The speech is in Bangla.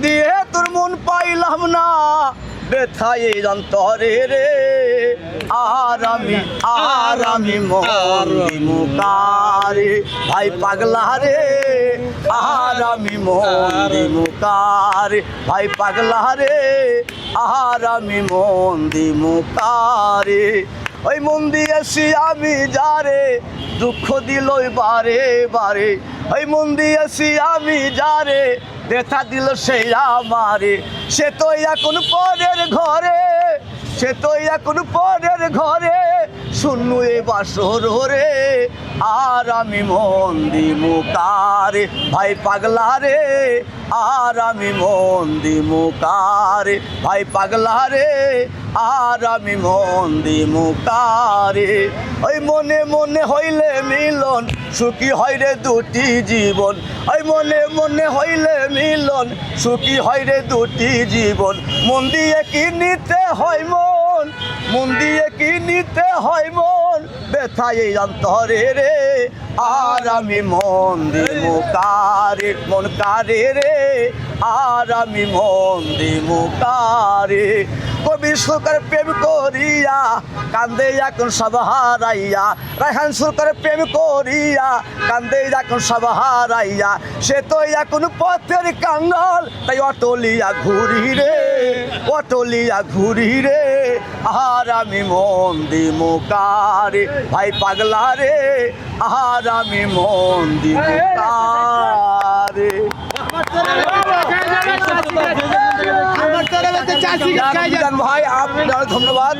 দিয়ে তোর মন পাইলাম না। ব্যথায় যন্তরে রে। আর আমি আর আমি মন্দি মুকারে। ভাই পাগলা রে। আর আমি মন্দি মুকারে। ভাই পাগলা রে। আর আমি মন্দি মুকারে। ওই মন দিয়েছি আমি যারে, দুঃখ দিল বারে বারে ওই মন দিয়েছি আমি যারে ব্যথা দিল সেই আমারে। সে তো এখন পরের ঘরে, সে তো এখন পরের ঘরে। শূন্য এ বাসর রে আর আমি মন্দি মুকারে ভাই পাগলা রে, আর আমি মন্দি মুকারে ভাই পাগলা রে, আর আমি মন্দি মুকারে ওই মনে মনে হইলে মিলন, সুখী হয় রে দুটি জীবন। ওই মনে মনে হইলে মিলন, সুখী হয় রে দুটি জীবন। মন দিয়ে কি নিতে হয় মন? মন দিয়ে কি নিতে হয় মন? ব্যথায় এই অন্তরে রে, আর আমি মন দিমু কারে, মন কারে রে, আর আমি মন দিমু কারে। কবি সরকার প্রেম করিয়া কান্দে এখন সব হারাইয়া। রায়হান সরকার প্রেম করিয়া কান্দে এখন সব হারাইয়া। সে তো এখন পথের কাঙ্গাল তাই অটলিয়া ঘুরি রে অটলিয়া ঘুরি রে আর আমি মন দি মুকারে ভাই পাগলা রে আর আমি মন দি মুকারে ভাই আপনার ধন্যবাদ।